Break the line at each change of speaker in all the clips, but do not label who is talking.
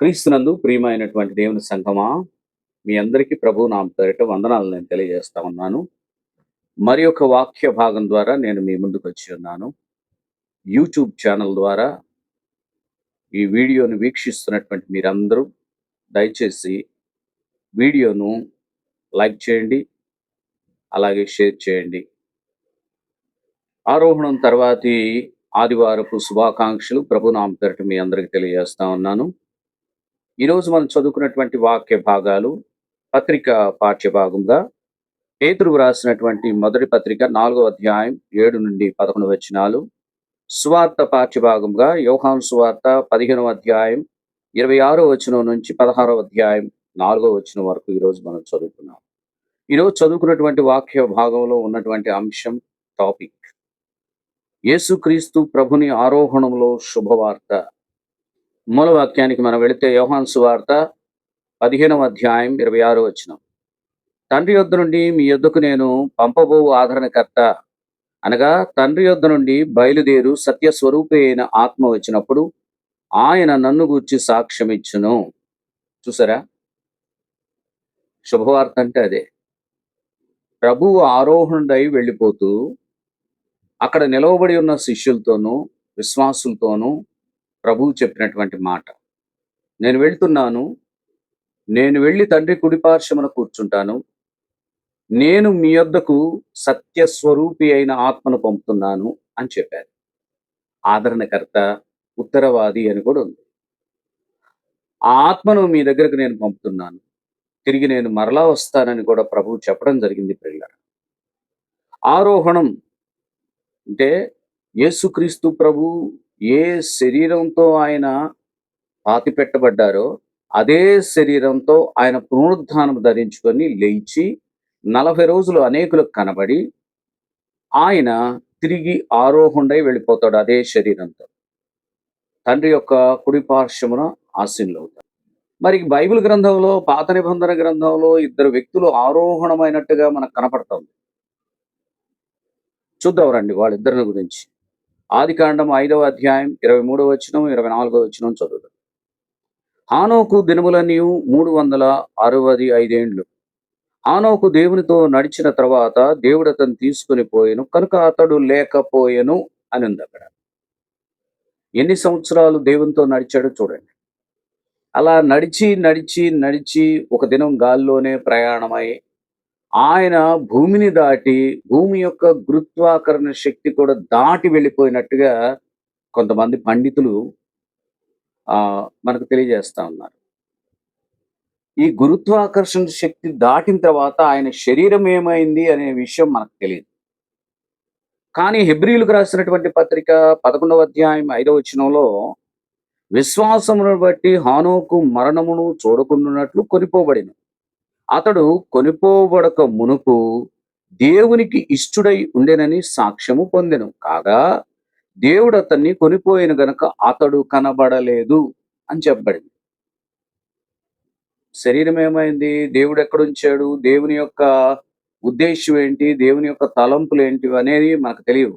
క్రీస్తునందు ప్రియమైనటువంటి దేవుని సంఘమా మీ అందరికీ ప్రభు నా పేరిట వందనాలు నేను తెలియజేస్తా ఉన్నాను. మరి ఒక వాక్య భాగం ద్వారా నేను మీ ముందుకు వచ్చి ఉన్నాను. యూట్యూబ్ ఛానల్ ద్వారా ఈ వీడియోను వీక్షిస్తున్నటువంటి మీరందరూ దయచేసి వీడియోను లైక్ చేయండి అలాగే షేర్ చేయండి. ఆరోహణం తర్వాతి ఆదివారపు శుభాకాంక్షలు ప్రభు నామ పేరిట మీ అందరికీ తెలియజేస్తా ఉన్నాను. ఈరోజు మనం చదువుకున్నటువంటి వాక్య భాగాలు పత్రిక పాఠ్య భాగంగా పేతురు రాసినటువంటి మొదటి పత్రిక నాలుగో అధ్యాయం ఏడు నుండి పదకొండు వచనాలు సువార్త పాఠ్య భాగంగా యోహాన్ సువార్త పదిహేనవ అధ్యాయం ఇరవై ఆరో వచనం నుంచి పదహారవ అధ్యాయం నాలుగో వచనం వరకు ఈరోజు మనం చదువుకున్నాం. ఈరోజు చదువుకున్నటువంటి వాక్య భాగంలో ఉన్నటువంటి అంశం టాపిక్. యేసుక్రీస్తు ప్రభుని ఆరోహణంలో శుభవార్త. మూల వాక్యానికి మనం వెళితే యోహాన్ సువార్త పదిహేనవ అధ్యాయం ఇరవై ఆరో వచ్చిన తండ్రి యొద్ద నుండి మీ యొద్దకు నేను పంపబోవు ఆదరణకర్త అనగా తండ్రి యొద్ద నుండి బయలుదేరు సత్య స్వరూపే అయిన ఆత్మ వచ్చినప్పుడు ఆయన నన్ను గూర్చి సాక్ష్యం ఇచ్చును చూసారా? శుభవార్త అంటే అదే. ప్రభువు ఆరోహణుడై వెళ్ళిపోతూ అక్కడ నిలవబడి ఉన్న శిష్యులతోనూ విశ్వాసులతోనూ ప్రభువు చెప్పినటువంటి మాట. నేను వెళ్తున్నాను. నేను వెళ్ళి తండ్రి కుడిపార్శ్వమున కూర్చుంటాను. నేను మీ వద్దకు సత్యస్వరూపి అయిన ఆత్మను పంపుతున్నాను అని చెప్పారు. ఆదరణకర్త ఉత్తరవాది అని కూడా ఉంది. ఆ ఆత్మను మీ దగ్గరకు నేను పంపుతున్నాను. తిరిగి నేను మరలా వస్తానని కూడా ప్రభువు చెప్పడం జరిగింది పిల్లల ఆరోహణం అంటే యేసుక్రీస్తు ప్రభు ఏ శరీరంతో ఆయన పాతి పెట్టబడ్డారో అదే శరీరంతో ఆయన పునరుద్ధానం ధరించుకొని లేచి నలభై రోజులు అనేకులకు కనబడి ఆయన తిరిగి ఆరోహుండై వెళ్ళిపోతాడు అదే శరీరంతో. తండ్రి యొక్క కుడి పార్శ్వమున ఆశీనులవుతాడు మరి బైబిల్ గ్రంథంలో పాత నిబంధన గ్రంథంలో ఇద్దరు వ్యక్తులు ఆరోహణమైనట్టుగా మనకు కనపడుతుంది చూద్దాం రండి వాళ్ళిద్దరిని గురించి. ఆదికాండం ఐదవ అధ్యాయం ఇరవై మూడవ వచనం ఇరవై నాలుగవ వచనం చదువుదాం. ఆనోకు దినములన్నీ మూడు వందల అరవై ఐదేండ్లు. ఆనోకు దేవునితో నడిచిన తర్వాత దేవుడు అతను తీసుకుని పోయెను కనుక అతడు లేకపోయెను అని ఉంది అక్కడ. ఎన్ని సంవత్సరాలు దేవునితో నడిచాడో చూడండి. అలా నడిచి నడిచి నడిచి ఒక దినం గాల్లోనే ప్రయాణమై ఆయన భూమిని దాటి భూమి యొక్క గురుత్వాకరణ శక్తి కూడా దాటి వెళ్ళిపోయినట్టుగా కొంతమంది పండితులు ఆ మనకు తెలియజేస్తా ఉన్నారు. ఈ గురుత్వాకర్షణ శక్తి దాటిన తర్వాత ఆయన శరీరం ఏమైంది అనే విషయం మనకు తెలియదు. కానీ హెబ్రిలకు రాసినటువంటి పత్రిక పదకొండవ అధ్యాయం ఐదవ వచనంలో విశ్వాసమును బట్టి హానోకు మరణమును చూడకుండాన్నట్లు కొనిపోబడిను. అతడు కొనిపోబడక మునుపు దేవునికి ఇష్టుడై ఉండెనని సాక్ష్యము పొందెను. కాగా దేవుడు అతన్ని కొనిపోయిన గనక అతడు కనబడలేదు అని చెప్పబడింది. శరీరం ఏమైంది? దేవుడు ఎక్కడుంచాడు? దేవుని యొక్క ఉద్దేశం ఏంటి? దేవుని యొక్క తలంపులు ఏంటి? అనేది మనకు తెలియదు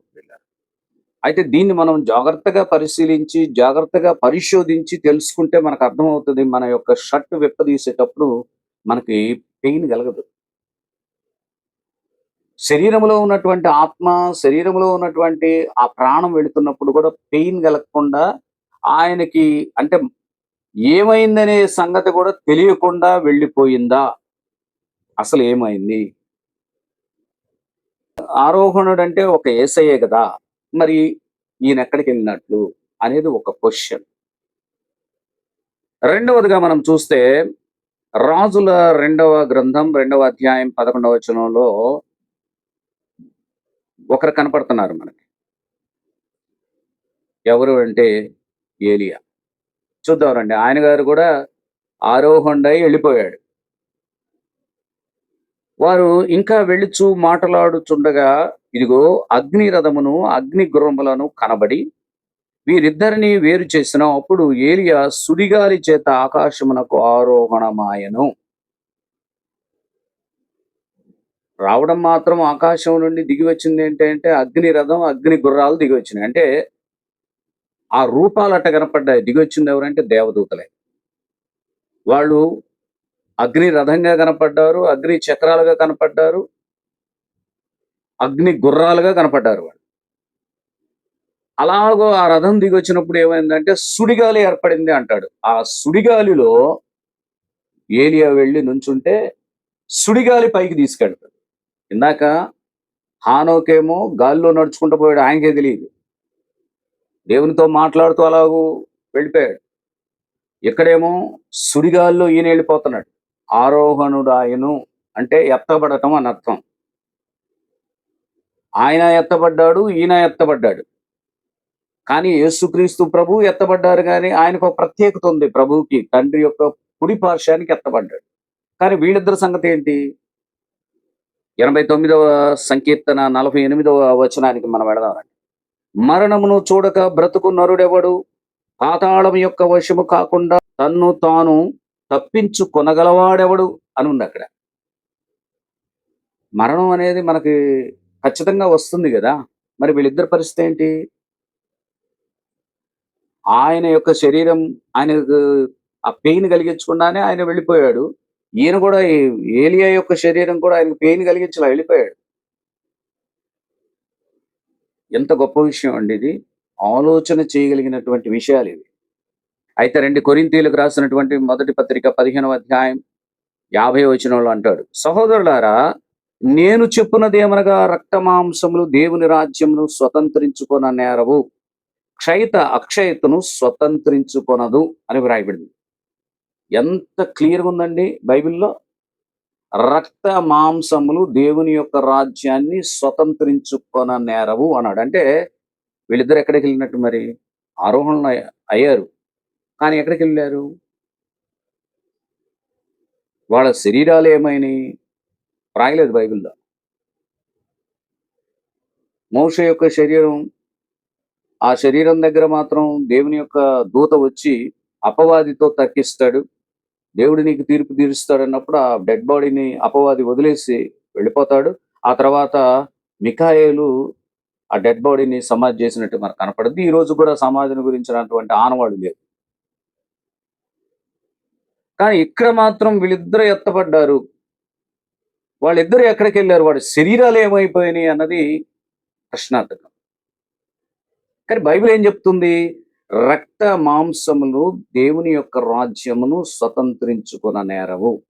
అయితే దీన్ని మనం జాగ్రత్తగా పరిశీలించి జాగ్రత్తగా పరిశోధించి తెలుసుకుంటే మనకు అర్థమవుతుంది మన యొక్క షర్ట్ విప్పదీసేటప్పుడు మనకి పెయిన్ కలగదు. శరీరంలో ఉన్నటువంటి ఆత్మ శరీరంలో ఉన్నటువంటి ఆ ప్రాణం వెళుతున్నప్పుడు కూడా పెయిన్ కలగకుండా ఆయనకి అంటే ఏమైందనే సంగతి కూడా తెలియకుండా వెళ్ళిపోయిందా? అసలు ఏమైంది? ఆరోహణుడు అంటే ఒక ఏసయ్యే కదా మరి ఈయన ఎక్కడికి వెళ్ళినట్లు అనేది ఒక క్వశ్చన్. రెండవదిగా మనం చూస్తే రాజుల రెండవ గ్రంథం రెండవ అధ్యాయం పదకొండవ వచనంలో ఒకరు కనపడుతున్నారు మనకి. ఎవరు అంటే ఏలియా. చూద్దాం రండి. ఆయన గారు కూడా ఆరోహండై వెళ్ళిపోయాడు. వారు ఇంకా వెళ్ళిచూ మాట్లాడుచుండగా ఇదిగో అగ్ని రథమును అగ్ని గుర్రములను కనబడి వీరిద్దరిని వేరు చేసిన అప్పుడు ఏలియా సుడిగాలి చేత ఆకాశమునకు ఆరోహణమాయను. రావడం మాత్రం ఆకాశం నుండి దిగి వచ్చింది ఏంటంటే అగ్ని రథం అగ్ని గుర్రాలు దిగి వచ్చినాయి. అంటే ఆ రూపాలు అట్ట కనపడ్డాయి. దిగి వచ్చింది ఎవరంటే దేవదూతలే. వాళ్ళు అగ్ని రథంగా కనపడ్డారు అగ్ని చక్రాలుగా కనపడ్డారు అగ్ని గుర్రాలుగా కనపడ్డారు వాళ్ళు. అలాగో ఆ రథం దిగి వచ్చినప్పుడు ఏమైందంటే సుడిగాలి ఏర్పడింది అంటాడు. ఆ సుడిగాలిలో ఏలియా వెళ్ళి నుంచుంటే సుడిగాలి పైకి తీసుకెళ్తాడు. ఇందాక హానోకేమో గాల్లో నడుచుకుంటూ పోయాడు ఆయనకే తెలియదు దేవునితో మాట్లాడుతూ అలాగూ వెళ్ళిపోయాడు. ఇక్కడేమో సుడిగాల్లో ఈయన వెళ్ళిపోతున్నాడు. ఆరోహణుడాయను అంటే ఎత్తబడటం అని అర్థం ఆయన ఎత్తబడ్డాడు ఈయన ఎత్తబడ్డాడు. కానీ యేసుక్రీస్తు ప్రభు ఎత్తబడ్డారు కానీ ఆయనకు ఒక ప్రత్యేకత ఉంది. ప్రభువుకి తండ్రి యొక్క కుడి పార్శ్వానికి ఎత్తబడ్డాడు. కానీ వీళ్ళిద్దరి సంగతి ఏంటి? ఎనభై తొమ్మిదవ సంకీర్తన నలభై ఎనిమిదవ వచనానికి మనం వెళదామండి. మరణమును చూడక బ్రతుకు నరుడెవడు? పాతాళం యొక్క వశము కాకుండా తన్ను తాను తప్పించు కొనగలవాడెవడు? అని ఉంది అక్కడ. మరణం అనేది మనకి ఖచ్చితంగా వస్తుంది కదా. మరి వీళ్ళిద్దరి పరిస్థితి ఏంటి? ఆయన యొక్క శరీరం ఆయనకు ఆ పెయిన్ కలిగించకుండానే ఆయన వెళ్ళిపోయాడు. ఈయన కూడా ఈ- ఏలియా యొక్క శరీరం కూడా ఆయనకు పెయిన్ కలిగించలా వెళ్ళిపోయాడు. ఎంత గొప్ప విషయం అండి ఇది. ఆలోచన చేయగలిగినటువంటి విషయాలు ఇవి. అయితే రెండు కొరింతీలకు రాసినటువంటి మొదటి పత్రిక పదిహేనవ అధ్యాయం యాభై వచనంలో అంటాడు. సహోదరులారా నేను చెప్పున్నదేమనగా రక్త మాంసములు దేవుని రాజ్యమును స్వతంత్రించుకొన నేరవు క్షయిత అక్షయతను స్వతంత్రించుకొనదు అని వ్రాయబడింది. ఎంత క్లియర్గా ఉందండి బైబిల్లో? రక్త మాంసములు దేవుని యొక్క రాజ్యాన్ని స్వతంత్రించుకొన నేరవు అన్నాడు. అంటే వీళ్ళిద్దరు ఎక్కడికి వెళ్ళినట్టు మరి? ఆరోహణలు అయ్యారు. కానీ ఎక్కడికి వెళ్ళారు? వాళ్ళ శరీరాలు ఏమైనాయి? రాయలేదు బైబిల్లో. మోష యొక్క శరీరం ఆ శరీరం దగ్గర మాత్రం దేవుని యొక్క దూత వచ్చి అపవాదితో తక్కిస్తాడు. దేవుడు నీకు తీర్పు తీరుస్తాడు అన్నప్పుడు ఆ డెడ్ బాడీని అపవాది వదిలేసి వెళ్ళిపోతాడు. ఆ తర్వాత మిఖాయేలు ఆ డెడ్ బాడీని సమాధి చేసినట్టు మనకు కనపడుద్ది. ఈ రోజు కూడా సమాధిని గురించినటువంటి ఆనవాడు లేదు కానీ ఇక్కడ మాత్రం వీళ్ళిద్దరు ఎత్తపడ్డారు వాళ్ళిద్దరు ఎక్కడికి వెళ్ళారు వాడి శరీరాలు ఏమైపోయినాయి అన్నది ప్రశ్నార్థకం. కానీ బైబిల్ ఏం చెప్తుంది? రక్త మాంసములు దేవుని యొక్క రాజ్యమును స్వతంత్రించుకున్న నేరవు.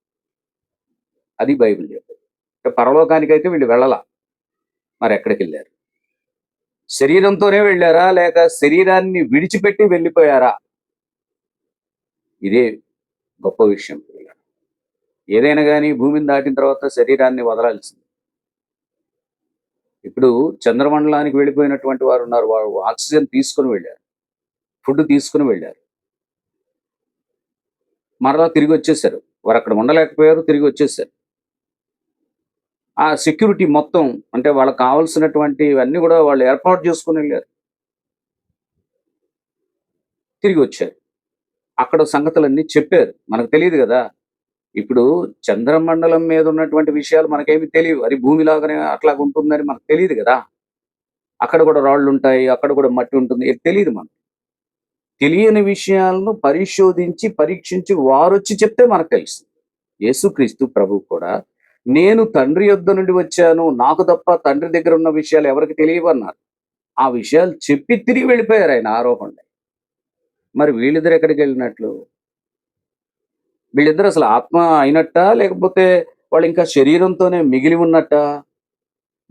అది బైబిల్ చెప్తుంది. పరలోకానికైతే వీళ్ళు వెళ్ళాల. మరి ఎక్కడికి వెళ్ళారు? శరీరంతోనే వెళ్ళారా? లేక శరీరాన్ని విడిచిపెట్టి వెళ్ళిపోయారా? ఇదే గొప్ప విషయం. ఏదైనా కానీ భూమిని దాటిన తర్వాత శరీరాన్ని వదలాల్సింది. ఇప్పుడు చంద్రమండలానికి వెళ్ళిపోయినటువంటి వారు ఉన్నారు. వారు ఆక్సిజన్ తీసుకుని వెళ్ళారు. ఫుడ్ తీసుకుని వెళ్ళారు. మరలా తిరిగి వచ్చేసారు. వారు అక్కడ ఉండలేకపోయారు తిరిగి వచ్చేసారు. ఆ సెక్యూరిటీ మొత్తం అంటే వాళ్ళకి కావాల్సినటువంటి ఇవన్నీ కూడా వాళ్ళు ఏర్పాటు చేసుకుని వెళ్ళారు. తిరిగి వచ్చారు. అక్కడ సంగతులన్నీ చెప్పారు. మనకు తెలియదు కదా? ఇప్పుడు చంద్రమండలం మీద ఉన్నటువంటి విషయాలు మనకేమి తెలియదు అది భూమిలాగానే అట్లా ఉంటుందని మనకు తెలియదు కదా. అక్కడ కూడా రాళ్ళు ఉంటాయి అక్కడ కూడా మట్టి ఉంటుంది. ఇది తెలియదు మనకు. తెలియని విషయాలను పరిశోధించి పరీక్షించి వారొచ్చి చెప్తే మనకు తెలుస్తుంది యేసుక్రీస్తు ప్రభు కూడా నేను తండ్రి యొద్ద నుండి వచ్చాను. నాకు తప్ప తండ్రి దగ్గర ఉన్న విషయాలు ఎవరికి తెలియవన్నారు. ఆ విషయాలు చెప్పి తిరిగి వెళ్ళిపోయారు ఆయన ఆరోపణ మరి వీళ్ళిద్దరు ఎక్కడికి వెళ్ళినట్లు? వీళ్ళిద్దరు అసలు ఆత్మ అయినట్ట? లేకపోతే వాళ్ళు ఇంకా శరీరంతోనే మిగిలి ఉన్నట్ట?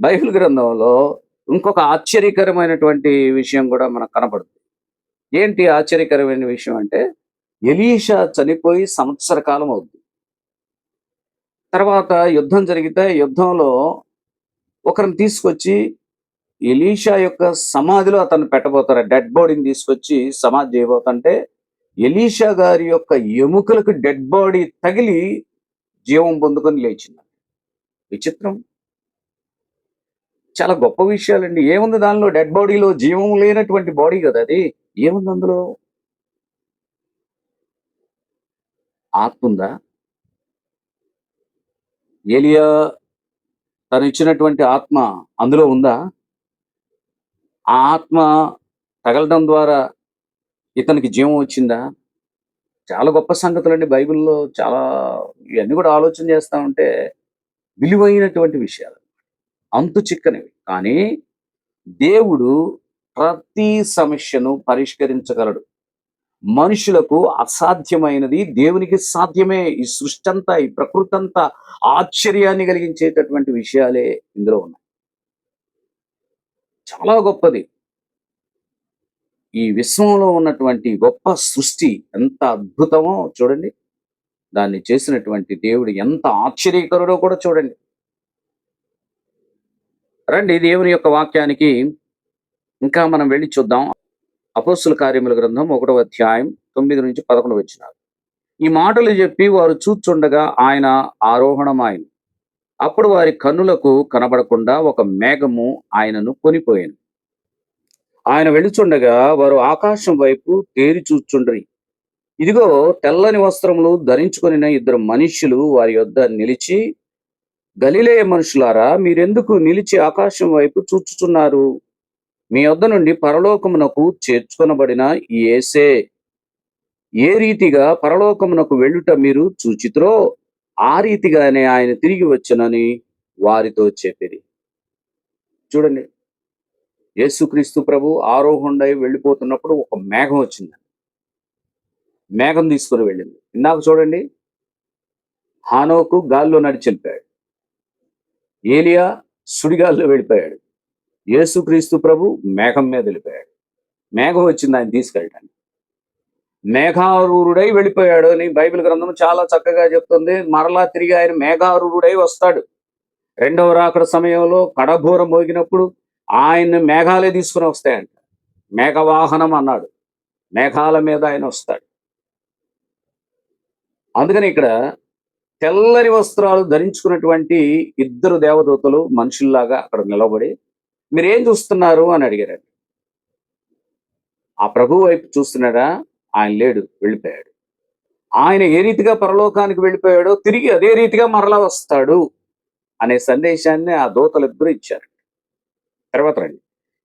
బైబిల్ గ్రంథంలో ఇంకొక ఆశ్చర్యకరమైనటువంటి విషయం కూడా మనకు కనపడుతుంది. ఏంటి ఆశ్చర్యకరమైన విషయం అంటే ఎలీషా చనిపోయి సంవత్సర కాలం అవుతుంది తర్వాత యుద్ధం జరిగితే యుద్ధంలో ఒకరిని తీసుకొచ్చి ఎలీషా యొక్క సమాధిలో అతను పెట్టబోతారు. డెడ్ బాడీని తీసుకొచ్చి సమాధి చేయబోతుంటే ఎలీషా గారి యొక్క ఎముకలకు డెడ్ బాడీ తగిలి జీవం పొందుకొని లేచింది విచిత్రం. చాలా గొప్ప విషయాలండి. ఏముంది దానిలో? డెడ్ బాడీలో జీవం లేనటువంటి బాడీ కదా అది. ఏముంది అందులో? ఆత్మ ఉందా ఏలియా తను ఇచ్చినటువంటి ఆత్మ అందులో ఉందా? ఆ ఆత్మ తగలడం ద్వారా ఇతనికి జీవం వచ్చిందా? చాలా గొప్ప సంగతులు అండి బైబిల్లో. చాలా ఇవన్నీ కూడా ఆలోచన చేస్తా ఉంటే విలువైనటువంటి విషయాలు. అంతు చిక్కనివి. కానీ దేవుడు ప్రతి సమస్యను పరిష్కరించగలడు. మనుషులకు అసాధ్యమైనది దేవునికి సాధ్యమే. ఈ సృష్టి అంతా ఈ ప్రకృతి అంతా ఆశ్చర్యాన్ని కలిగించేటటువంటి విషయాలే ఇందులో ఉన్నాయి. చాలా గొప్పది. ఈ విశ్వంలో ఉన్నటువంటి గొప్ప సృష్టి ఎంత అద్భుతమో చూడండి. దాన్ని చేసినటువంటి దేవుడు ఎంత ఆశ్చర్యకరుడో కూడా చూడండి. రండి దేవుని యొక్క వాక్యానికి ఇంకా మనం వెళ్ళి చూద్దాం. అపోస్తుల కార్యముల గ్రంథం ఒకటో అధ్యాయం తొమ్మిది నుంచి పదకొండు వచ్చినారు. ఈ మాటలు చెప్పి వారు చూచుండగా ఆయన ఆరోహణమాయను. అప్పుడు వారి కన్నులకు కనబడకుండా ఒక మేఘము ఆయనను కొనిపోయింది ఆయన వెళుచుండగా వారు ఆకాశం వైపు తేరి చూచుండ్రి. ఇదిగో తెల్లని వస్త్రములు ధరించుకుని ఇద్దరు మనుష్యులు వారి యొద్ద నిలిచి గలిలేయ మనుషులారా మీరెందుకు నిలిచి ఆకాశం వైపు చూచుచున్నారు? మీ వద్ద నుండి పరలోకమునకు చేర్చుకొనబడిన ఏసే ఏ రీతిగా పరలోకమునకు వెళ్ళుట మీరు చూచిత్రో ఆ రీతిగానే ఆయన తిరిగి వచ్చునని వారితో చెప్పిరి. చూడండి యేసుక్రీస్తు ప్రభు ఆరోహుండై వెళ్ళిపోతున్నప్పుడు ఒక మేఘం వచ్చింది. మేఘం తీసుకుని వెళ్ళింది. ఇందాక చూడండి హానోకు గాల్లో నడిచి వెళ్ళిపోయాడు. ఏలియా సుడిగాల్లో వెళ్ళిపోయాడు. యేసుక్రీస్తు ప్రభు మేఘం మీద వెళ్ళిపోయాడు. మేఘం వచ్చింది ఆయన తీసుకెళ్ళడానికి మేఘారూరుడై వెళ్ళిపోయాడు అని బైబిల్ గ్రంథం చాలా చక్కగా చెప్తుంది. మరలా తిరిగి ఆయన మేఘారూరుడై వస్తాడు. రెండవ రాకడ సమయంలో కడభూరం మోగినప్పుడు ఆయన మేఘాలే తీసుకుని వస్తాయంట. మేఘవాహనం అన్నాడు. మేఘాల మీద ఆయన వస్తాడు. అందుకని ఇక్కడ తెల్లని వస్త్రాలు ధరించుకున్నటువంటి ఇద్దరు దేవదూతలు మనుషుల్లాగా అక్కడ నిలబడి మీరేం చూస్తున్నారు? అని అడిగారండి ఆ ప్రభు వైపు చూస్తున్నాడా? ఆయన లేడు వెళ్ళిపోయాడు. ఆయన ఏ రీతిగా పరలోకానికి వెళ్ళిపోయాడో తిరిగి అదే రీతిగా మరలా వస్తాడు అనే సందేశాన్ని ఆ దూతలు ఇద్దరు ఇచ్చారు. తర్వాత రండి.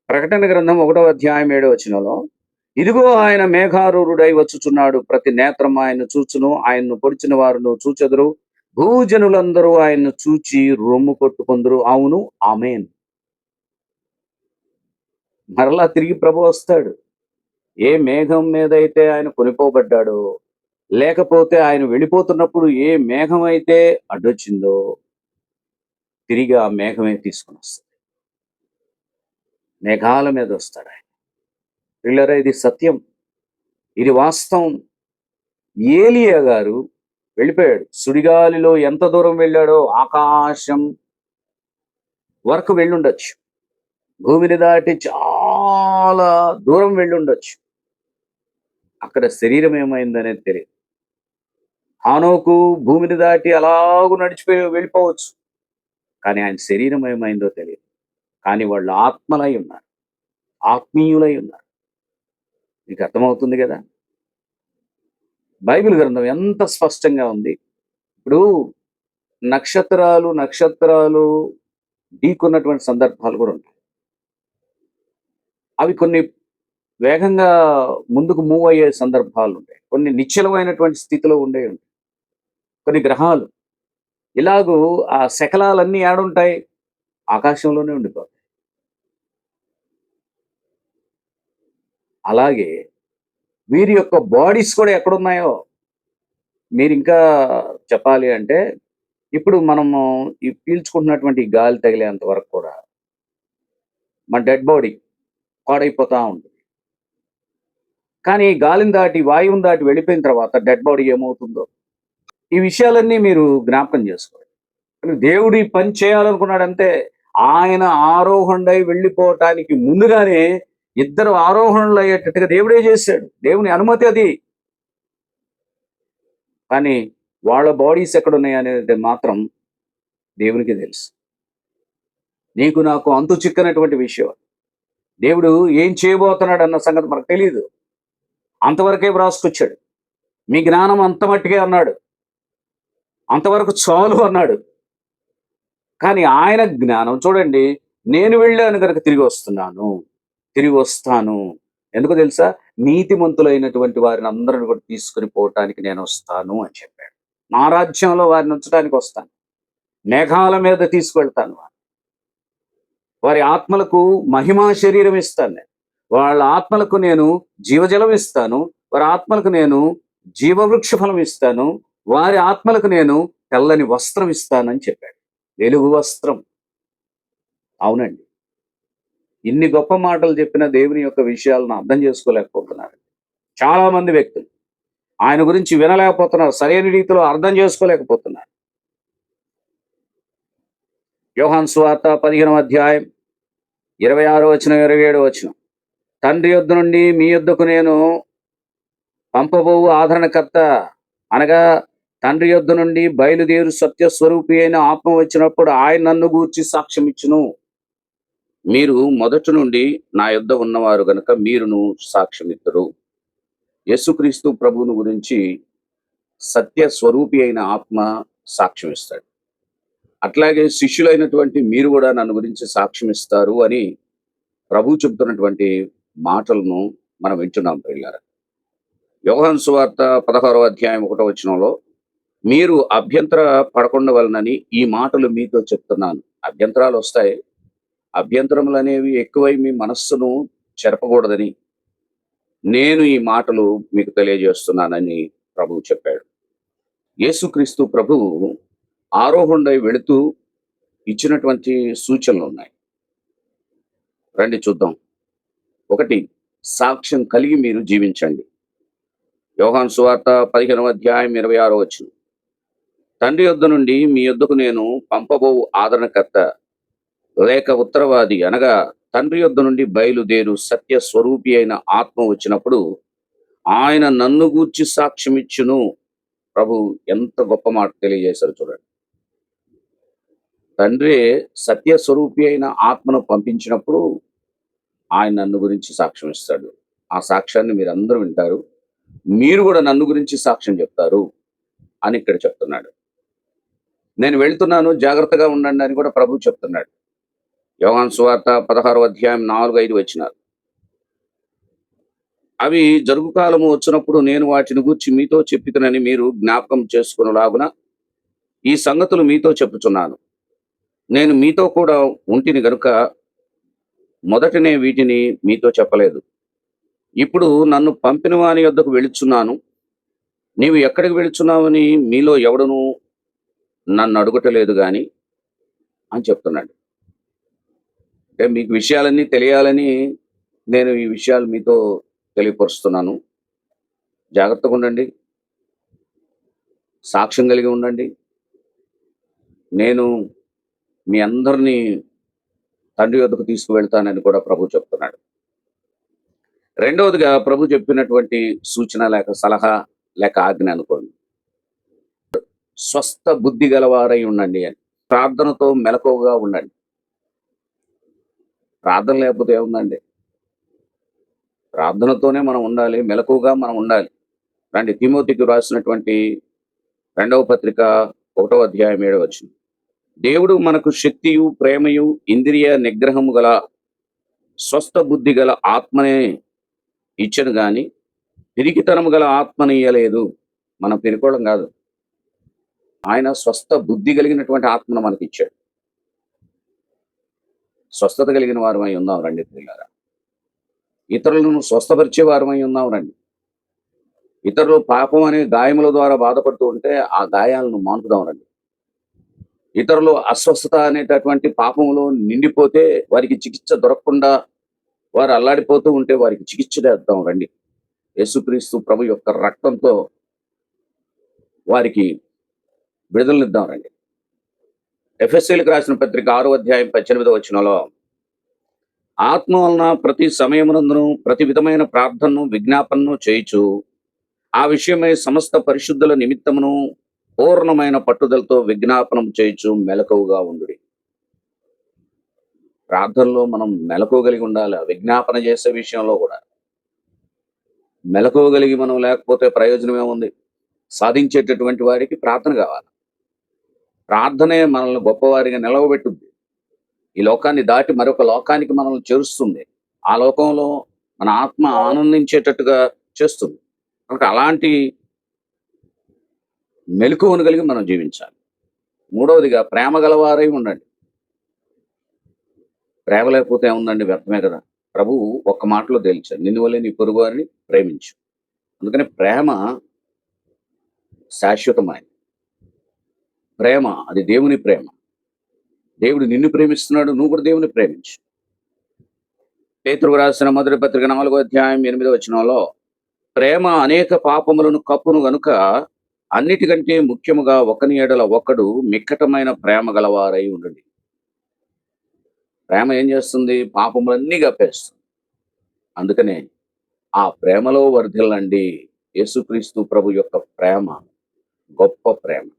ప్రకటన గ్రంథం ఒకటో అధ్యాయం ఏడో వచ్చినలో ఇదిగో ఆయన మేఘారూరుడై వచ్చుచున్నాడు. ప్రతి నేత్రం ఆయన్ను చూచును. ఆయన్ను పొడిచిన వారును చూచెదరు. భూజనులందరూ ఆయన్ను చూచి రొమ్ము కొట్టుకుందరు. అవును ఆమెన్. మరలా తిరిగి ప్రభు వస్తాడు. ఏ మేఘం మీద అయితే ఆయన కొనిపోబడ్డాడో లేకపోతే ఆయన వెళ్ళిపోతున్నప్పుడు ఏ మేఘం అయితే అడ్డొచ్చిందో తిరిగి ఆ మేఘమే తీసుకుని వస్తుంది మేఘాల మీద వస్తాడు ఆయన. పిల్లరా ఇది సత్యం. ఇది వాస్తవం. ఏలియా గారు వెళ్ళిపోయాడు. సుడిగాలిలో ఎంత దూరం వెళ్ళాడో ఆకాశం వరకు వెళ్ళుండొచ్చు. భూమిని దాటి చాలా దూరం వెళ్ళుండొచ్చు. అక్కడ శరీరం ఏమైందనేది తెలియదు. హానోకు భూమిని దాటి అలాగూ నడిచిపోయి వెళ్ళిపోవచ్చు. కానీ ఆయన శరీరం ఏమైందో తెలియదు. కానీ వాళ్ళు ఆత్మలై ఉన్నారు. ఆత్మీయులై ఉన్నారు. మీకు అర్థమవుతుంది కదా? బైబిల్ గ్రంథం ఎంత స్పష్టంగా ఉంది. ఇప్పుడు నక్షత్రాలు నక్షత్రాలు ఢీకున్నటువంటి సందర్భాలు కూడా ఉంటాయి. అవి కొన్ని వేగంగా ముందుకు మూవ్ అయ్యే సందర్భాలు ఉంటాయి. కొన్ని నిశ్చలమైనటువంటి స్థితిలో ఉండే ఉంటాయి. కొన్ని గ్రహాలు. ఇలాగూ ఆ శకలాలన్నీ ఏడుంటాయి. ఆకాశంలోనే ఉండిపోతాయి. అలాగే వీరి యొక్క బాడీస్ కూడా ఎక్కడున్నాయో మీరు ఇంకా చెప్పాలి అంటే ఇప్పుడు మనము ఈ పీల్చుకుంటున్నటువంటి గాలి తగిలేంత వరకు కూడా మన డెడ్ బాడీ పాడైపోతా ఉంటుంది. కానీ ఈ గాలిని దాటి వాయువుని దాటి వెళ్ళిపోయిన తర్వాత డెడ్ బాడీ ఏమవుతుందో ఈ విషయాలన్నీ మీరు జ్ఞాపకం చేసుకోండి దేవుడు ఈ పని చేయాలనుకున్నాడంటే ఆయన ఆరోహణై వెళ్ళిపోవటానికి ముందుగానే ఇద్దరు ఆరోహణలు అయ్యేటట్టుగా దేవుడే చేశాడు. దేవుని అనుమతి అది. కానీ వాళ్ళ బాడీస్ ఎక్కడ ఉన్నాయనేది మాత్రం దేవునికి తెలుసు. నీకు నాకు అంతు చిక్కనటువంటి విషయం. దేవుడు ఏం చేయబోతున్నాడు అన్న సంగతి మనకు తెలియదు అంతవరకే వ్రాసుకొచ్చాడు. మీ జ్ఞానం అంత మట్టిగే అన్నాడు. అంతవరకు చాలు అన్నాడు. కానీ ఆయన జ్ఞానం చూడండి నేను వెళ్ళాను కనుక తిరిగి వస్తున్నాను. తిరిగి వస్తాను ఎందుకు తెలుసా? నీతిమంతులైనటువంటి వారిని అందరిని కూడా తీసుకుని పోవటానికి నేను వస్తాను అని చెప్పాడు. నా రాజ్యంలో వారిని ఉంచడానికి వస్తాను. మేఘాల మీద తీసుకువెళ్తాను వారి ఆత్మలకు మహిమా శరీరం ఇస్తాను నేను. వాళ్ళ ఆత్మలకు నేను జీవజలం ఇస్తాను. వారి ఆత్మలకు నేను జీవవృక్ష ఫలం ఇస్తాను. వారి ఆత్మలకు నేను తెల్లని వస్త్రం ఇస్తానని చెప్పాడు. వెలుగు వస్త్రం. అవునండి. ఇన్ని గొప్ప మాటలు చెప్పిన దేవుని యొక్క విషయాలను అర్థం చేసుకోలేకపోతున్నారు. చాలా మంది వ్యక్తులు ఆయన గురించి వినలేకపోతున్నారు సరైన రీతిలో అర్థం చేసుకోలేకపోతున్నారు. యోహాన్ స్వార్త పదిహేనవ అధ్యాయం ఇరవై ఆరో వచ్చిన ఇరవై ఏడో వచ్చిన తండ్రి యుద్ధ నుండి మీ యొద్దకు నేను పంపబోవు ఆదరణకర్త అనగా తండ్రి యుద్ధ నుండి బయలుదేరు సత్య స్వరూపి అయిన ఆత్మ వచ్చినప్పుడు ఆయన నన్ను గూర్చి సాక్ష్యం ఇచ్చును మీరు మొదటి నుండి నా యొద్ద ఉన్నవారు గనుక మీరును సాక్ష్యమిద్దరు. యేసుక్రీస్తు ప్రభువును గురించి సత్య స్వరూపి అయిన ఆత్మ సాక్ష్యం ఇస్తాడు అట్లాగే శిష్యులైనటువంటి మీరు కూడా నన్ను గురించి సాక్ష్యం ఇస్తారు అని ప్రభు చెబుతున్నటువంటి మాటలను మనం వింటున్నాం పిల్లల యోహాన్ సువార్త పదహారో అధ్యాయం ఒకటో వచనంలో మీరు అభ్యంతర పడకుండా వలనని ఈ మాటలు మీతో చెప్తున్నాను. అభ్యంతరాలు వస్తాయి అభ్యంతరములు అనేవి ఎక్కువై మీ మనస్సును చెరపకూడదని నేను ఈ మాటలు మీకు తెలియజేస్తున్నానని ప్రభువు చెప్పాడు. యేసుక్రీస్తు ప్రభువు ఆరోహుండై వెళుతూ ఇచ్చినటువంటి సూచనలు ఉన్నాయి. రండి చూద్దాం. ఒకటి సాక్ష్యం కలిగి మీరు జీవించండి. యోహాన్ సువార్త పదిహేనవ అధ్యాయం ఇరవై ఆరో వచ్చిన తండ్రి యొద్ద నుండి మీ యొద్దకు నేను పంపబోవు ఆదరణకర్త లేక ఉత్తరవాది అనగా తండ్రి యొద్ద నుండి బయలుదేరు సత్య స్వరూపి అయిన ఆత్మ వచ్చినప్పుడు ఆయన నన్ను గూర్చి సాక్ష్యమిచ్చును ప్రభు ఎంత గొప్ప మాట తెలియజేశారు చూడండి. తండ్రి సత్య స్వరూపి అయిన ఆత్మను పంపించినప్పుడు ఆయన నన్ను గురించి సాక్ష్యం ఇస్తాడు. ఆ సాక్ష్యాన్ని మీరు అందరూ వింటారు. మీరు కూడా నన్ను గురించి సాక్ష్యం చెప్తారు అని ఇక్కడ చెప్తున్నాడు. నేను వెళ్తున్నాను జాగ్రత్తగా ఉండండి అని కూడా ప్రభు చెప్తున్నాడు. యోగాన్ సువార్త పదహారు అధ్యాయం నాలుగు ఐదు వచ్చినారు. అవి జరుగు కాలము వచ్చినప్పుడు నేను వాటిని గూర్చి మీతో చెప్పితనని మీరు జ్ఞాపకం చేసుకునేలాగున ఈ సంగతులు మీతో చెప్పుచున్నాను. నేను మీతో కూడా ఉంటిని గనుక మొదటనే వీటిని మీతో చెప్పలేదు. ఇప్పుడు నన్ను పంపిన వాని యొద్దకు వెళుచున్నాను. నీవు ఎక్కడికి వెళుచున్నావని మీలో ఎవడను నన్ను అడుగుటలేదు కానీ అని చెప్తున్నాడు. అంటే మీకు విషయాలన్నీ తెలియాలని నేను ఈ విషయాలు మీతో తెలియపరుస్తున్నాను. జాగ్రత్తగా ఉండండి. సాక్ష్యం కలిగి ఉండండి. నేను మీ అందరినీ తండ్రి వద్దకు తీసుకువెళ్తానని కూడా ప్రభు చెప్తున్నాడు. రెండవదిగా ప్రభు చెప్పినటువంటి సూచన లేక సలహా లేక ఆజ్ఞ అనుకోండి. స్వస్థ బుద్ధి గలవారై ఉండండి అని. ప్రార్థనతో మెలకువగా ఉండండి. ప్రార్థన లేకపోతే ఏముందండి? ప్రార్థనతోనే మనం ఉండాలి మెలకువగా మనం ఉండాలి. రండి తిమోతికి రాసినటువంటి రెండవ పత్రిక ఒకటో అధ్యాయం ఏడవ వచ్చింది దేవుడు మనకు శక్తియు ప్రేమయు ఇంద్రియ నిగ్రహము గల స్వస్థ బుద్ధి గల ఆత్మనే ఇచ్చను గాని పిరికితనము గల ఆత్మని ఇయ్యలేదు. మనం పిరికోవడం కాదు. ఆయన స్వస్థ బుద్ధి కలిగినటువంటి ఆత్మను మనకి ఇచ్చాడు స్వస్థత కలిగిన వారమై ఉందాం రండి పిల్లారా ఇతరులను స్వస్థపరిచే వారమై ఉన్నాం రండి. ఇతరులు పాపం అనే గాయముల ద్వారా బాధపడుతూ ఉంటే ఆ గాయాలను మానుపుదాం రండి. ఇతరులు అస్వస్థత అనేటటువంటి పాపములో నిండిపోతే వారికి చికిత్స దొరకకుండా వారు అల్లాడిపోతూ ఉంటే వారికి చికిత్స చేద్దాం రండి. యేసుక్రీస్తు ప్రభు యొక్క రక్తంతో వారికి విడుదలనిద్దాం రండి. ఎఫ్ఎస్సీలకు రాసిన పత్రిక ఆరో అధ్యాయం పద్దెనిమిదో వచనంలో ఆత్మ వలన ప్రతి సమయమునందును ప్రతి విధమైన ప్రార్థనను విజ్ఞాపనను చేయుచు ఆ విషయమై సమస్త పరిశుద్ధుల నిమిత్తమును పూర్ణమైన పట్టుదలతో విజ్ఞాపనం చేయుచు మెలకువగా ఉండు ప్రార్థనలో మనం మెలకువగలిగి ఉండాలి విజ్ఞాపన చేసే విషయంలో కూడా. మెలకువగలిగి మనం లేకపోతే ప్రయోజనం ఏముంది సాధించేటటువంటి వారికి ప్రార్థన కావాలి. ప్రార్థనే మనల్ని గొప్పవారిగా నిలవబెట్టుద్ది. ఈ లోకాన్ని దాటి మరొక లోకానికి మనల్ని చేరుస్తుంది. ఆ లోకంలో మన ఆత్మ ఆనందించేటట్టుగా చేస్తుంది. కనుక అలాంటి మెలకువను కలిగి మనం జీవించాలి. మూడవదిగా ప్రేమ గలవారై ఉండండి. ప్రేమ లేకపోతే ఏముందండి? వ్యర్థమే కదా. ప్రభువు ఒక్క మాటలో తేల్చాడు. నిన్ను వల్లే నీ పొరుగు వారిని ప్రేమించు. అందుకని ప్రేమ శాశ్వతమైనది. ప్రేమ అది దేవుని ప్రేమ. దేవుడు నిన్ను ప్రేమిస్తున్నాడు నువ్వు కూడా దేవుని ప్రేమించు. పేతురు రాసిన మొదటి పత్రిక నాలుగో అధ్యాయం ఎనిమిదో వచనంలో ప్రేమ అనేక పాపములను కప్పును గనుక అన్నిటికంటే ముఖ్యముగా ఒకని ఏడల ఒకడు మిక్కటమైన ప్రేమ గలవారై ఉండండి. ప్రేమ ఏం చేస్తుంది? పాపములన్నీ కప్పేస్తుంది. అందుకనే ఆ ప్రేమలో వర్ధిల్లండి యేసుక్రీస్తు ప్రభు యొక్క ప్రేమ గొప్ప ప్రేమ.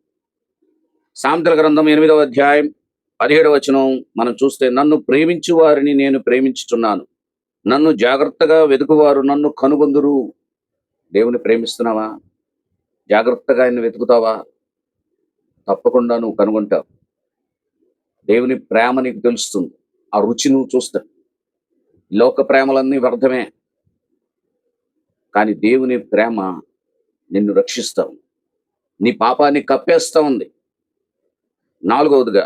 సాంతల గ్రంథం ఎనిమిదవ అధ్యాయం పదిహేడవ వచనం మనం చూస్తే నన్ను ప్రేమించు వారిని నేను ప్రేమించుచున్నాను. నన్ను జాగ్రత్తగా వెతుకువారు నన్ను కనుగొందురు. దేవుని ప్రేమిస్తున్నావా? జాగ్రత్తగా ఆయన వెతుకుతావా? తప్పకుండా నువ్వు కనుగొంటావు. దేవుని ప్రేమ నీకు తెలుస్తుంది. ఆ రుచి నువ్వు చూస్తావు. లోక ప్రేమలన్నీ వ్యర్థమే. కానీ దేవుని ప్రేమ నిన్ను రక్షిస్తావు నీ పాపాన్ని కప్పేస్తా ఉంది. నాలుగవదిగా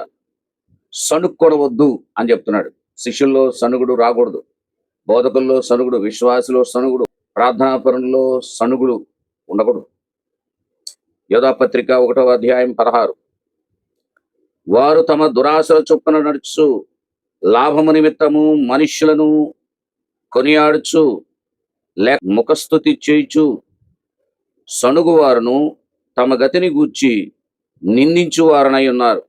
సణుక్కొనవద్దు అని చెప్తున్నాడు. శిష్యుల్లో సనుగుడు రాకూడదు. బోధకుల్లో సనుగుడు విశ్వాసులో సనుగుడు ప్రార్థనాపరంలో సనుగుడు ఉండకూడదు. యోధాపత్రిక ఒకటవ అధ్యాయం పదహారు. వారు తమ దురాశల చొప్పున నడుచు లాభము నిమిత్తము మనుష్యులను కొనియాడుచు లేక ముఖస్థుతి చేయుచు సణుగువారును తమ గతిని గూర్చి నిందించు వారనై ఉన్నారు.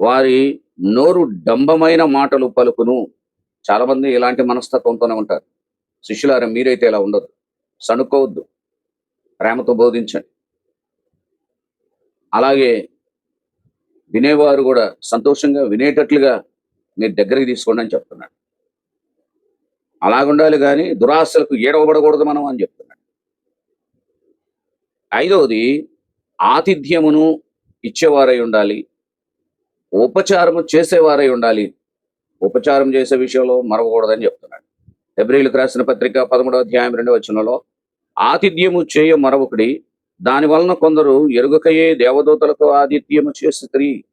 వారి నోరు డంబమైన మాటలు పలుకును. చాలా మంది ఇలాంటి మనస్తత్వంతోనే ఉంటారు. శిష్యులారా మీరైతే ఇలా ఉండదు సణుకోవద్దు ప్రేమతో బోధించండి. అలాగే వినేవారు కూడా సంతోషంగా వినేటట్లుగా మీరు దగ్గరికి తీసుకోండి అని చెప్తున్నాడు. అలాగుండాలి కానీ దురాశలకు ఏడవబడకూడదు మనం అని చెప్తున్నాడు. ఐదవది ఆతిథ్యమును ఇచ్చేవారై ఉండాలి. ఉపచారము చేసేవారై ఉండాలి. ఉపచారం చేసే విషయంలో మరవకూడదని చెప్తున్నాడు. ఎబ్రిలకు రాసిన పత్రిక పదమూడవ అధ్యాయం రెండవ వచనంలో ఆతిథ్యము చేయ మరొకడి దాని వలన కొందరు ఎరుగకయే దేవదూతలకు ఆతిథ్యము చేసి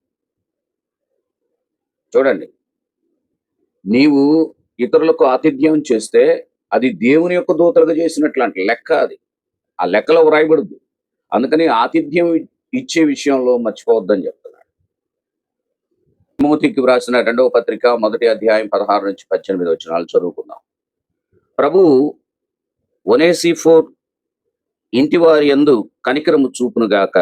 చూడండి. నీవు ఇతరులకు ఆతిథ్యం చేస్తే అది దేవుని యొక్క దూతలుగా చేసినట్లాంటి లెక్క అది. ఆ లెక్కలో వ్రాయబడుద్ది. అందుకని ఆతిథ్యం ఇచ్చే విషయంలో మర్చిపోవద్దని చెప్తున్నాడు. మోతికి వ్రాసిన రెండవ పత్రిక మొదటి అధ్యాయం పదహారు నుంచి పద్దెనిమిది వచ్చినాలు చదువుకుందాం. ప్రభు ఒనేసి ఫోర్ ఇంటి వారి యందు కనికరము చూపును గాక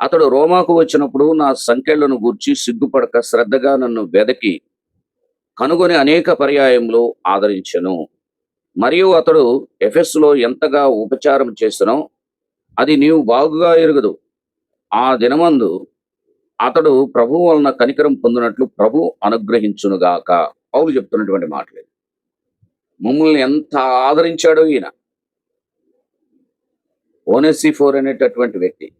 అతడు రోమాకు వచ్చినప్పుడు నా సంఖ్యలను గూర్చి సిగ్గుపడక శ్రద్ధగా నన్ను వెదకి కనుగొని అనేక పర్యాయంలో ఆదరించెను. మరియు అతడు ఎఫెస్లో ఎంతగా ఉపచారం చేసినో అది నీవు బాగుగా ఎరుగదు. ఆ దినమందు అతడు ప్రభు వలన కనికరం పొందినట్లు ప్రభు అనుగ్రహించునుగాక. పౌలు చెప్తున్నటువంటి మాటలు. మమ్మల్ని ఎంత ఆదరించాడో ఈయన. ఓనెసీ ఫోర్ అనేటటువంటి వ్యక్తి.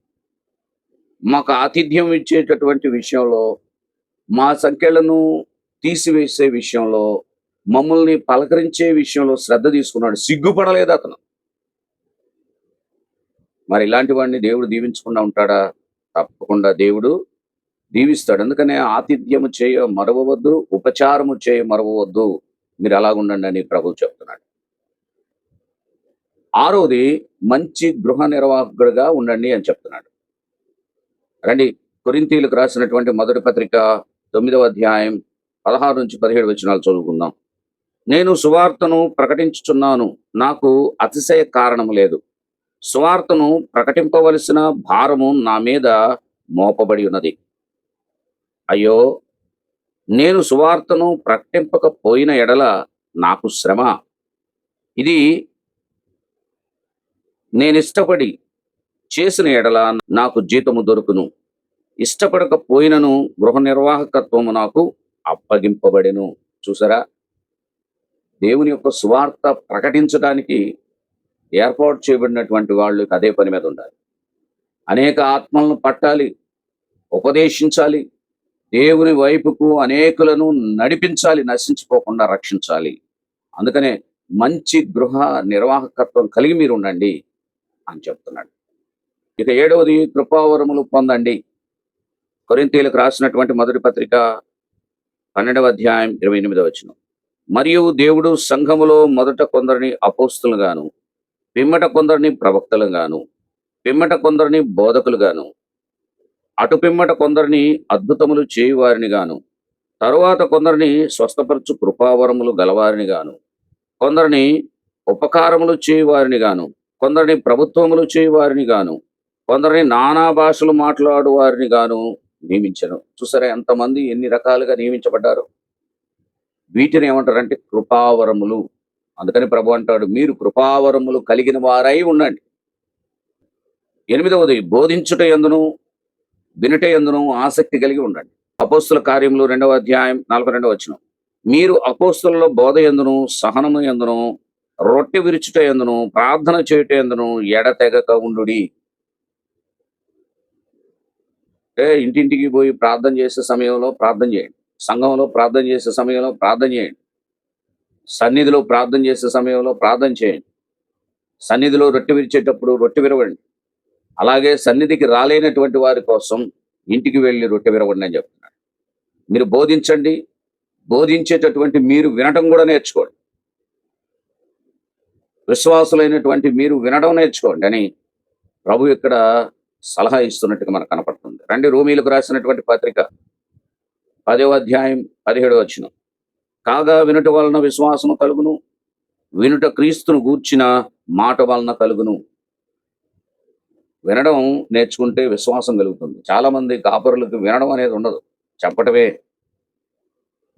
మాకు ఆతిథ్యం ఇచ్చేటటువంటి విషయంలో మా సంఖ్యలను తీసివేసే విషయంలో మమ్మల్ని పలకరించే విషయంలో శ్రద్ధ తీసుకున్నాడు. సిగ్గుపడలేదు అతను. మరి ఇలాంటి వాడిని దేవుడు దీవించకుండా ఉంటాడా? తప్పకుండా దేవుడు దీవిస్తాడు. అందుకనే ఆతిథ్యము చేయ మరవవద్దు ఉపచారము చేయ మరవవద్దు. మీరు అలాగుండండి అని ప్రభు చెప్తున్నాడు. ఆరోది మంచి గృహ నిర్వాహకుడిగా ఉండండి అని చెప్తున్నాడు. రండి కొరింతీలకు రాసినటువంటి మొదటి పత్రిక తొమ్మిదవ అధ్యాయం పదహారు నుంచి పదిహేడు వచనాలు చదువుకుందాం. నేను సువార్తను ప్రకటించుచున్నాను నాకు అతిశయ కారణం లేదు. సువార్తను ప్రకటింపవలసిన భారము నా మీద మోపబడి ఉన్నది. అయ్యో నేను సువార్తను ప్రకటింపకపోయిన ఎడల నాకు శ్రమ. ఇది నేను ఇష్టపడి చేసిన ఎడల నాకు జీతము దొరుకును. ఇష్టపడకపోయినను గృహ నిర్వాహకత్వము నాకు అప్పగింపబడెను. చూసారా? దేవుని యొక్క సువార్త ప్రకటించడానికి ఏర్పాటు చేయబడినటువంటి వాళ్ళు అదే పని మీద ఉండాలి. అనేక ఆత్మలను పట్టాలి ఉపదేశించాలి దేవుని వైపుకు అనేకులను నడిపించాలి నశించిపోకుండా రక్షించాలి. అందుకనే మంచి గృహ నిర్వాహకత్వం కలిగి మీరు ఉండండి అని చెప్తున్నాడు. ఇక ఏడవది కృపావరములు పొందండి. కొరింతీలకు రాసినటువంటి మొదటి పత్రిక పన్నెండవ అధ్యాయం ఇరవై ఎనిమిదవ వచ్చిన మరియు దేవుడు సంఘములో మొదట కొందరిని అపోస్తులుగాను పిమ్మట కొందరిని ప్రవక్తలుగాను పిమ్మట కొందరిని బోధకులుగాను అటు పిమ్మట కొందరిని అద్భుతములు చేయువారిని గాను తరువాత కొందరిని స్వస్థపరచు కృపావరములు గలవారిని గాను కొందరిని ఉపకారములు చేయువారిని గాను కొందరిని ప్రభుత్వములు చేయువారిని గాను కొందరిని నానా భాషలు మాట్లాడు వారిని గాను నియమించను. చూసారా ఎంతమంది ఎన్ని రకాలుగా నియమించబడ్డారు? వీటిని ఏమంటారంటే కృపావరములు. అందుకని ప్రభు అంటాడు మీరు కృపావరములు కలిగిన వారై ఉండండి. ఎనిమిదవది బోధించుట ఎందును వినుట ఎందును ఆసక్తి కలిగి ఉండండి. అపోస్తుల కార్యములు రెండవ అధ్యాయం నలభై రెండవ వచ్చిన మీరు అపోస్తులలో బోధ ఎందును సహనము ఎందును రొట్టె విరుచుట ఎందును ప్రార్థన చేయుట ఎందును ఎడతెగక ఉండుడి. అంటే ఇంటింటికి పోయి ప్రార్థన చేసే సమయంలో ప్రార్థన చేయండి. సంఘంలో ప్రార్థన చేసే సమయంలో ప్రార్థన చేయండి. సన్నిధిలో ప్రార్థన చేసే సమయంలో ప్రార్థన చేయండి. సన్నిధిలో రొట్టె విరిచేటప్పుడు రొట్టె విరవండి. అలాగే సన్నిధికి రాలేనటువంటి వారి కోసం ఇంటికి వెళ్ళి రొట్టె విరవండి అని చెప్తున్నాడు. మీరు బోధించండి. బోధించేటటువంటి మీరు వినటం కూడా నేర్చుకోండి. విశ్వాసులైనటువంటి మీరు వినడం నేర్చుకోండి అని ప్రభు ఇక్కడ సలహా ఇస్తున్నట్టుగా మనకు కనపడుతుంది. రండి రోమీలకు రాసినటువంటి పత్రిక పదవ అధ్యాయం పదిహేడవ వచ్చినాం కాగా వినుట వలన విశ్వాసము కలుగును? వినుట క్రీస్తును గూర్చిన మాట వలన కలుగును? వినడం నేర్చుకుంటే విశ్వాసం కలుగుతుంది. చాలా మంది కాపరులకు వినడం అనేది ఉండదు. చెప్పటమే.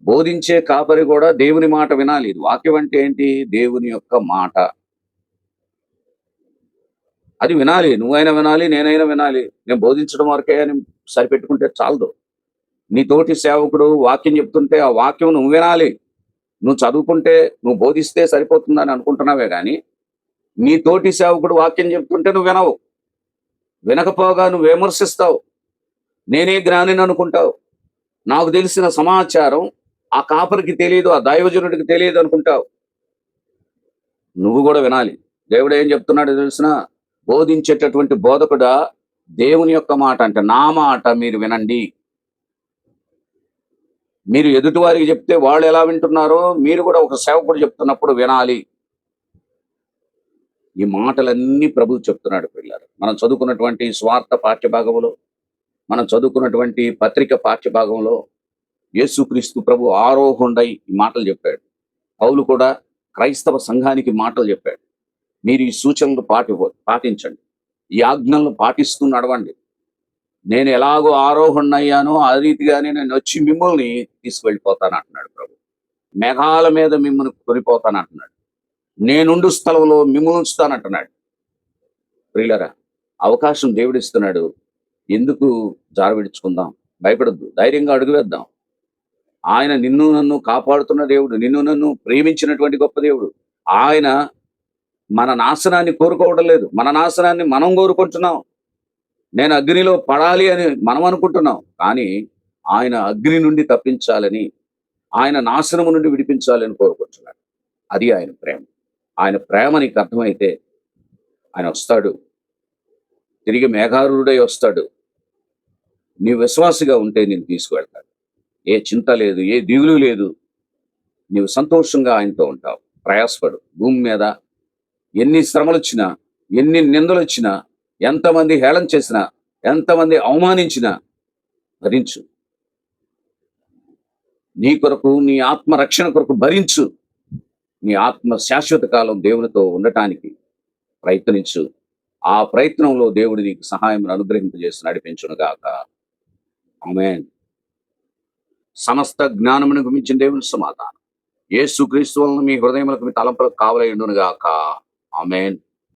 బోధించే కాపరి కూడా దేవుని మాట వినాలి. ఇది వాక్యం అంటే ఏంటి? దేవుని యొక్క మాట. అది వినాలి. నువ్వైనా వినాలి నేనైనా వినాలి. నేను బోధించడం వరకే అని సరిపెట్టుకుంటే చాలదు. నీ తోటి సేవకుడు వాక్యం చెప్తుంటే ఆ వాక్యం నువ్వు వినాలి. నువ్వు చదువుకుంటే నువ్వు బోధిస్తే సరిపోతుందని అనుకుంటున్నావే కానీ నీ తోటి సేవకుడు వాక్యం చెప్తుంటే నువ్వు వినవు. వినకపోగా నువ్వు విమర్శిస్తావు. నేనే జ్ఞానిని అనుకుంటావు. నాకు తెలిసిన సమాచారం ఆ కాపరికి తెలియదు ఆ దైవజనుడికి తెలియదు అనుకుంటావు. నువ్వు కూడా వినాలి. దేవుడు ఏం చెప్తున్నాడు తెలిసిన? బోధించేటటువంటి బోధకుడా దేవుని యొక్క మాట అంటే నా మాట మీరు వినండి. మీరు ఎదుటివారికి చెప్తే వాళ్ళు ఎలా వింటున్నారో మీరు కూడా ఒక సేవకుడు చెప్తున్నప్పుడు వినాలి. ఈ మాటలన్నీ ప్రభు చెప్తున్నాడు పిల్లలు. మనం చదువుకున్నటువంటి స్వార్థ పాఠ్యభాగంలో మనం చదువుకున్నటువంటి పత్రిక పాఠ్యభాగంలో యేసుక్రీస్తు ప్రభు ఆరోహుండై ఈ మాటలు చెప్పాడు. పౌలు కూడా క్రైస్తవ సంఘానికి మాటలు చెప్పాడు. మీరు ఈ సూచనలు పాటి పాటించండి. ఈ ఆజ్ఞలను పాటిస్తూ నడవండి. నేను ఎలాగో ఆరోహణయ్యానో ఆ రీతిగానే నేను వచ్చి మిమ్మల్ని తీసుకువెళ్ళిపోతాను అంటున్నాడు ప్రభు. మేఘాల మీద మిమ్మల్ని కొనిపోతాను అంటున్నాడు. నేనుండు స్థలంలో మిమ్మల్ని ఉంచుతానంటున్నాడు ప్రియులరా అవకాశం దేవుడు ఇస్తున్నాడు ఎందుకు జారవిడుచుకుందాం భయపడద్దు. ధైర్యంగా అడుగువేద్దాం ఆయన నిన్ను నన్ను కాపాడుతున్న దేవుడు నిన్ను నన్ను ప్రేమించినటువంటి గొప్ప దేవుడు. ఆయన మన నాశనాన్ని కోరుకోవడం లేదు. మన నాశనాన్ని మనం కోరుకుంటున్నాం. నేను అగ్నిలో పడాలి అని మనం అనుకుంటున్నాం కానీ ఆయన అగ్ని నుండి తప్పించాలని ఆయన నాశనము నుండి విడిపించాలని కోరుకుంటున్నాడు. అది ఆయన ప్రేమ. ఆయన ప్రేమ నీకు అర్థమైతే ఆయన వస్తాడు. తిరిగి మేఘారుడై వస్తాడు. నీ విశ్వాసిగా ఉంటే నేను తీసుకువెళ్తాడు ఏ చింత లేదు ఏ దిగులు లేదు. నీవు సంతోషంగా ఆయనతో ఉంటావు. ప్రయాసపడు. భూమి మీద ఎన్ని శ్రమలు వచ్చినా ఎన్ని నిందలు వచ్చినా ఎంతమంది హేళన చేసినా ఎంతమంది అవమానించినా భరించు. నీ కొరకు నీ ఆత్మ రక్షణ కొరకు భరించు. నీ ఆత్మ శాశ్వత కాలం దేవునితో ఉండటానికి ప్రయత్నించు. ఆ ప్రయత్నంలో దేవుడు నీకు సహాయం అనుగ్రహింపజేసి నడిపించును గాక సమస్త జ్ఞానమును మించిన దేవుని సమాధానం. ఏ సుక్రీస్తు వలన మీ హృదయములకు మీ తలంపులకు కావలయుండును ఆమెన్.